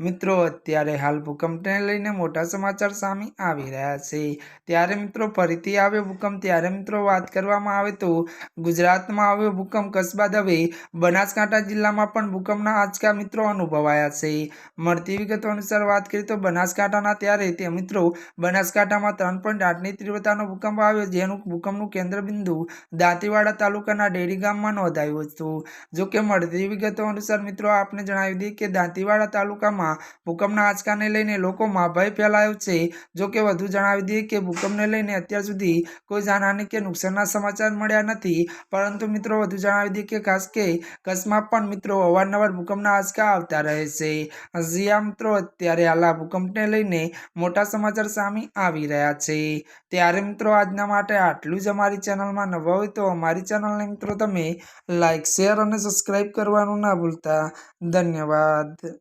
મિત્રો, અત્યારે હાલ ભૂકંપને લઈને મોટા સમાચાર સામે આવી રહ્યા છે. ત્યારે મિત્રો, ફરીથી આવ્યો ભૂકંપ. ત્યારે મિત્રો, વાત કરવામાં આવે તો ગુજરાતમાં આવ્યો ભૂકંપ કસબા હવે બનાસકાંઠા જિલ્લામાં પણ ભૂકંપના આંચકા મિત્રો અનુભવાયા છે. મળતી વિગતો અનુસાર વાત કરીએ તો બનાસકાંઠાના ત્યારે તે મિત્રો, બનાસકાંઠામાં ત્રણ પોઈન્ટ આઠની તીવ્રતાનો ભૂકંપ આવ્યો જેનું ભૂકંપનું કેન્દ્રબિંદુ દાંતીવાડા તાલુકાના ડેરી ગામમાં નોંધાયું હતું. જોકે મળતી વિગતો અનુસાર મિત્રો, આપને જણાવી દઈએ કે દાંતીવાડા તાલુકામાં ભૂકંપના આંચકાને લઈને લોકોમાં ભય ફેલાયો છે. જો કે વધુ જણાવી દઈએ કે ભૂકંપને લઈને અત્યાર સુધી કોઈ જાનહાની કે નુકસાનના સમાચાર મળ્યા નથી. પરંતુ મિત્રો, વધુ જણાવી દઈએ કે ખાસ કે કચ્છમાં પણ મિત્રો અવારનવાર ભૂકંપના આંચકા આવતા રહે છે. હજી આ મિત્રો, અત્યારે હાલ ભૂકંપને લઈને મોટા સમાચાર સામે આવી રહ્યા છે. ત્યારે મિત્રો, આજના માટે આટલું જ અમારી ચેનલમાં નવા હોય તો અમારી ચેનલને મિત્રો, તમે લાઈક, શેર અને સબસ્ક્રાઈબ કરવાનું ના ભૂલતા. ધન્યવાદ.